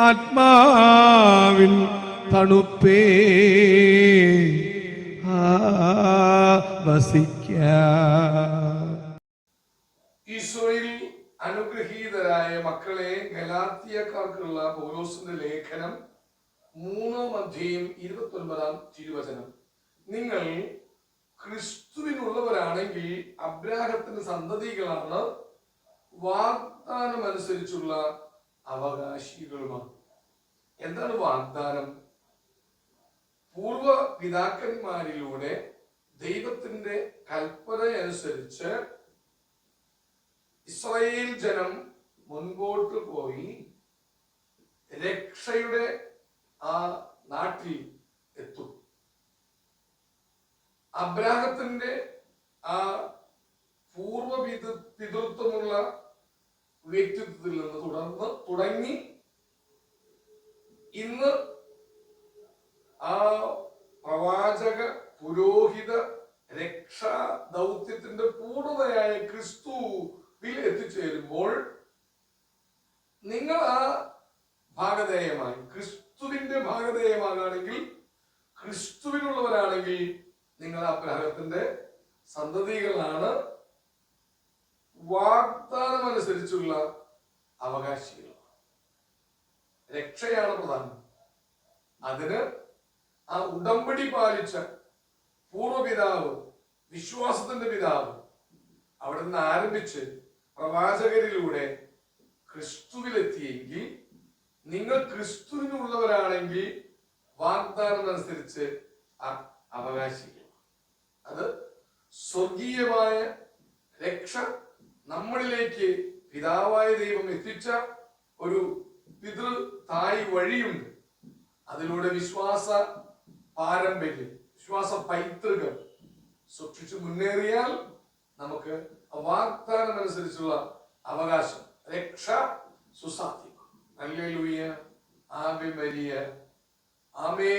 ആത്മാവിൻ തണുപ്പേ. വസിക്ക. അനുഗ്രഹീതരായ മക്കളെ ഗലാത്തിയക്കാർക്കുള്ള പൗലോസിന്റെ ലേഖനം മൂന്നാം അധ്യയം ഇരുപത്തി ഒൻപതാം തിരുവചനം. നിങ്ങൾ ക്രിസ്തുവിനുള്ളവരാണെങ്കിൽ അബ്രാഹത്തിന്റെ സന്തതികളാണ് വാഗ്ദാനം അനുസരിച്ചുള്ള അവകാശികളുമാണ് എന്താണ് വാഗ്ദാനം? പൂർവ പിതാക്കന്മാരിലൂടെ ദൈവത്തിന്റെ കൽപ്പന അനുസരിച്ച് ഇസ്രായേൽ ജനം മുൻപോട്ട് പോയി രക്ഷയുടെ ആ നാട്ടിൽ എത്തും. അബ്രാഹത്തിന്റെ ആ പൂർവ പിതൃത്വമുള്ള വ്യക്തിത്വത്തിൽ നിന്ന് തുടർന്ന് തുടങ്ങി ഇന്ന് ആ പ്രവാചക പുരോഹിത രക്ഷാ ദൗത്യത്തിന്റെ പൂർണതയായ ക്രിസ്തുവിൽ എത്തിച്ചേരുമ്പോൾ നിങ്ങൾ ആ ഭാഗധേയമായി ക്രിസ്തുവിന്റെ ഭാഗധേയമാകാണെങ്കിൽ ക്രിസ്തുവിനുള്ളവരാണെങ്കിൽ നിങ്ങൾ അബ്രാഹത്തിന്റെ സന്തതികളാണ്. വാഗ്ദാനം അനുസരിച്ചുള്ള അവകാശികൾ. രക്ഷയാണ് പ്രധാനം. അതിന് ആ ഉടമ്പടി പാലിച്ച പൂർവപിതാവ് വിശ്വാസത്തിന്റെ പിതാവ് അവിടെ നിന്ന് ആരംഭിച്ച് പ്രവാചകരിലൂടെ ക്രിസ്തുവിലെത്തിയെങ്കിൽ നിങ്ങൾ ക്രിസ്തുവിനുള്ളവരാണെങ്കിൽ വാഗ്ദാനം അനുസരിച്ച് അവകാശിക്കും അത് സ്വർഗീയമായ രക്ഷ നമ്മളിലേക്ക് പിതാവായ ദൈവം എത്തിച്ച ഒരു പിതൃ തായ് വഴിയുണ്ട്. അതിലൂടെ വിശ്വാസ പാരമ്പര്യം വിശ്വാസ പൈതൃകം സൂക്ഷിച്ചു മുന്നേറിയാൽ നമുക്ക് വാഗ്ദാനം അനുസരിച്ചുള്ള അവകാശം രക്ഷ സുസാധ്യം ലൂയ ആമേ